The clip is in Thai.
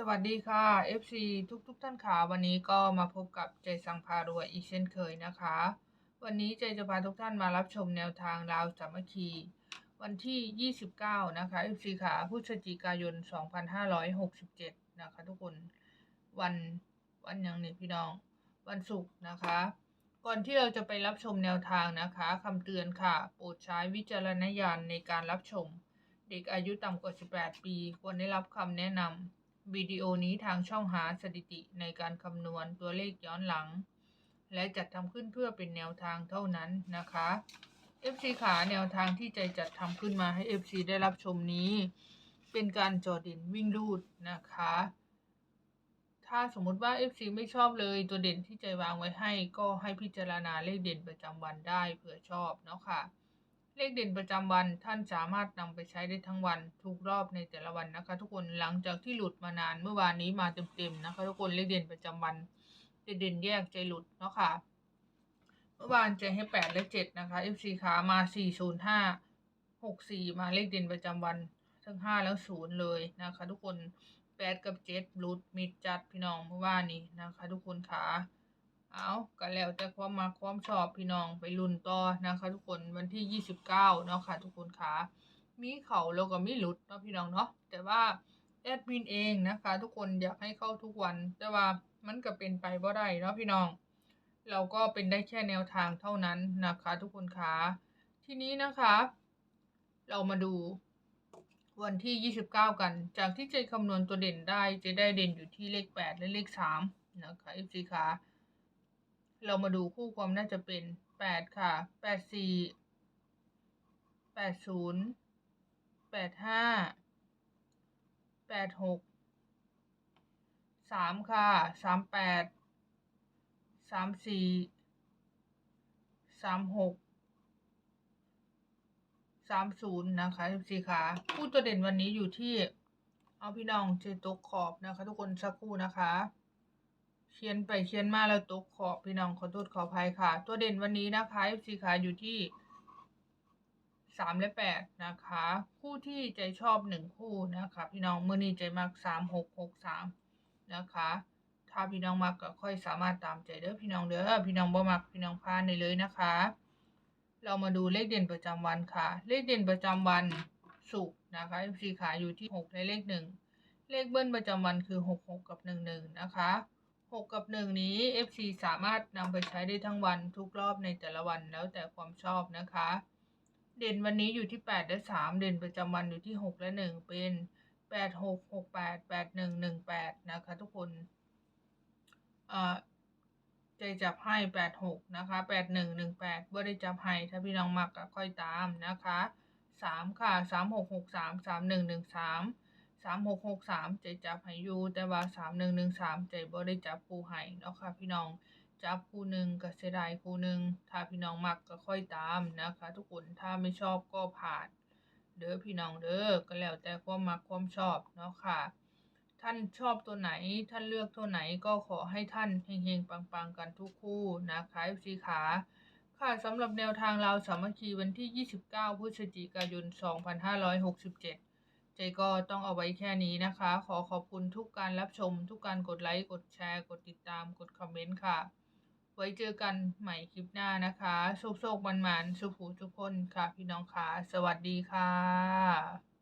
สวัสดีค่ะ FC ทุกทุกๆท่านค่ะวันนี้ก็มาพบกับใจสังพารวยอีกเช่นเคยนะคะ วันนี้ใจจะพาทุกท่านมารับชมแนวทางราวสามัคคี วันที่ 29 นะคะ FC ค่ะพฤศจิกายน 2567 นะคะ ทุกคนวันวันยังนี่พี่น้อง วันศุกร์นะคะ ก่อนที่เราจะไปรับชมแนวทางนะคะคำเตือนค่ะ โปรดใช้วิจารณญาณในการรับชม เด็กอายุต่ำกว่า 18 ปีควรได้รับคำแนะนำ วิดีโอนี้ทางช่องหาสถิติในการคำนวณตัวเลขย้อนหลัง และจัดทำขึ้นเพื่อเป็นแนวทางเท่านั้นนะคะ FC ขาแนวทางที่ใจจัดทำขึ้นมาให้ FC ได้รับชมนี้ เป็นการจอเด่นวิ่งรูดนะคะ ถ้าสมมติว่า FC ไม่ชอบเลยตัวเด่นที่ใจวางไว้ให้ ก็ให้พิจารณาเลขเด่นประจำวันได้เผื่อชอบเนาะค่ะ เลขเด่นประจำวันท่านสามารถนำไปใช้ได้ทั้งวันทุกรอบในแต่ละวันนะคะ ทุกคนหลังจากที่หลุดมานานเมื่อวานนี้มาเต็มๆนะคะ ทุกคนเลขเด่นประจำวันจะเด่นแยกใจหลุดเนาะค่ะ เมื่อวานใจให้แปดและเจ็ดนะคะ FC ขามาสี่ศูนย์ห้าหกสี่มาเลขเด่นประจำวันทั้งห้าแล้วศูนย์เลยนะคะ ทุกคนแปดกับเจ็ดหลุดมิดจัดพี่น้องเมื่อวานนี้นะคะ ทุกคนขา เอาก็แล้วแต่ความมาความชอบพี่น้องไปลุ้นต่อนะคะทุกคนวันที่ 29เนาะค่ะทุกคนค่ะมีเขาแล้วก็มีหลุดเนาะพี่น้องเนาะแต่ว่าแอดมินเองนะคะ ทุกคนอยากให้เข้าทุกวัน แต่ว่ามันก็เป็นไปบ่ได้เนาะพี่น้อง เราก็เป็นได้แค่แนวทางเท่านั้นนะคะ ทุกคนค่ะทีนี้นะคะ เรามาดูวันที่ 29 กัน จากที่เจคำนวณตัวเด่นได้เจะได้เด่นอยู่ที่เลข 8 และเลข3นะคะ FC ค่ะ เรามาดูคู่ความน่าจะเป็นแปดค่ะแปดสี่แปดศูนย์แปดห้าแปดหกสามค่ะสามแปดสามสี่สามหกสามศูนย์นะคะทุกสีค่ะคู่ตัวเด่นวันนี้อยู่ที่ เอาพี่น้องเจตุกขอบนะคะ ทุกคนสักครู่นะคะ เขียนไปเขียนมาแล้วตกขอบพี่น้องขอโทษขออภัยค่ะ ตัวเด่นวันนี้นะคะ FC ขาอยู่ที่สามและแปดนะคะ คู่ที่ใจชอบหนึ่งคู่นะคะ พี่น้องเมื่อนี้ใจมักสามหกหกสามนะคะ ถ้าพี่น้องมักก็ค่อยสามารถตามใจเด้อพี่น้องเด้อพี่น้องบ่มักพี่น้องพลาดได้เลยนะคะ เรามาดูเลขเด่นประจำวันค่ะ เลขเด่นประจำวันศุกร์นะคะ FC ขาอยู่ที่หกและเลขหนึ่งเลขเบิ้ลประจำวันคือหกหกกับหนึ่งหนึ่งนะคะ หกกับหนึ่งนี้ FC สามารถนำไปใช้ได้ทั้งวันทุกรอบในแต่ละวันแล้วแต่ความชอบนะคะ เด่นวันนี้อยู่ที่แปดและสามเด่นประจำวันอยู่ที่หกและหนึ่งเป็นแปดหกหกแปดแปดหนึ่งหนึ่งแปดนะคะทุกคนอ่อใจจับให้แปดหกนะคะแปดหนึ่งหนึ่งแปดว่าได้จับให้ถ้าพี่น้องมักก็ค่อยตามนะคะสามค่ะสามหกหกสาม สามหกหกสามใจจับให้อยู่แต่ว่าสามหนึ่งหนึ่งสามใจบ่ได้จับคู่ให้เนาะค่ะพี่น้องจับคู่หนึ่งก็เสียดายคู่หนึ่งถ้าพี่น้องมักก็ค่อยตามนะคะ ทุกคนถ้าไม่ชอบก็ผ่านเด้อพี่น้องเด้อก็แล้วแต่ความมักความชอบเนาะค่ะ ท่านชอบตัวไหนท่านเลือกตัวไหนก็ขอให้ท่านเฮงๆปังๆกันทุกคู่นะคะซีขาค่ะสำหรับแนวทางเราวสามัคคีวันที่ 29 พฤศจิกายน 2567 ใจก็ต้องเอาไว้แค่นี้นะคะ ขอขอบคุณทุกการรับชม ทุกการกดไลค์ กดแชร์ กดติดตาม กดคอมเมนต์ค่ะ ไว้เจอกันใหม่คลิปหน้านะคะ โชคโชคมันมันสุขหูทุกคนค่ะ พี่น้องค่ะ สวัสดีค่ะ